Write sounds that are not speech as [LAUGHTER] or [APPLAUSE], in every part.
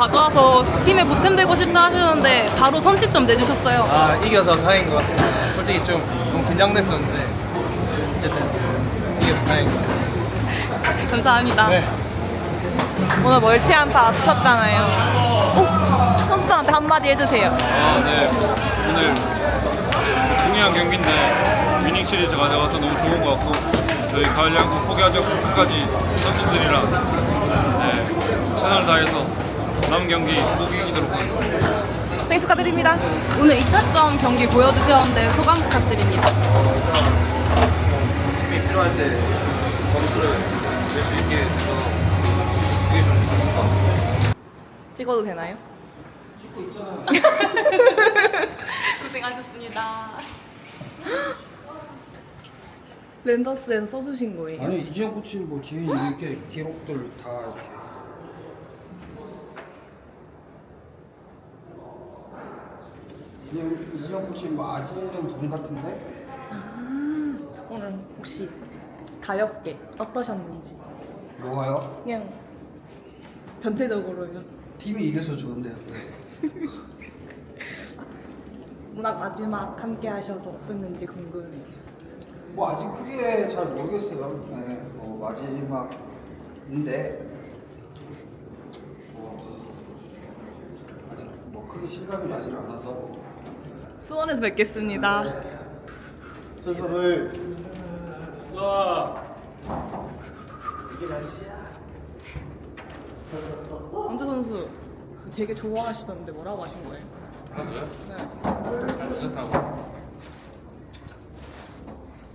가져와서 팀에 보탬되고 싶다 하셨는데 바로 선취점 내주셨어요. 아 이겨서 다행인 것 같습니다. 솔직히 좀 너무 긴장됐었는데 어쨌든 이겨서 다행인 것 같습니다. 감사합니다. 네. 오늘 멀티안타 쳤잖아요. 어? 선수들한테 한마디 해주세요. 아, 네. 오늘 중요한 경기인데 위닝 시리즈 가져가서 너무 좋은 것 같고 저희 가을 야구 포기하지 않고 끝까지 선수들이랑 남은 경기 꼭 이기도록 하겠습니다. 생일 축하드립니다. 오늘 2차점 경기 보여주셨는데 소감 부탁드립니다. 힘이 필요할 때 점수를 낼 수 있게 돼서 되게 좀 좋습니다. 찍어도 되나요? 찍고 있잖아요. [LAUGHS] 고생하셨습니다. [GASPS] 랜더스에서 써주신 거예요? 아니 이지영 코치는 뭐 지인 이렇게 기록들 다 이렇게 그냥 이지영 코치 뭐 아시는 분 같은데 오늘 혹시 가볍게 어떠셨는지 뭐가요? 그냥 전체적으로요. 팀이 이겨서 좋은데요. [LAUGHS] 문학 마지막 함께 하셔서 어땠는지 궁금해요. 뭐 아직 크게 잘 모르겠어요. 네, 뭐 마지막인데 뭐 아직 뭐 크게 실감이 나질 않아서 수원에서 뵙겠습니다. 선수들 원주 선수 되게 좋아하시던데 뭐라고 하신 거예요? 저도요? 네. 좋다고.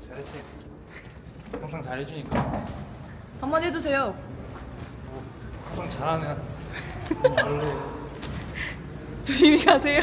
잘했어요. 항상 잘해주니까 한마디 해주세요. 항상 잘하는 원래 [LAUGHS] 조심히 가세요.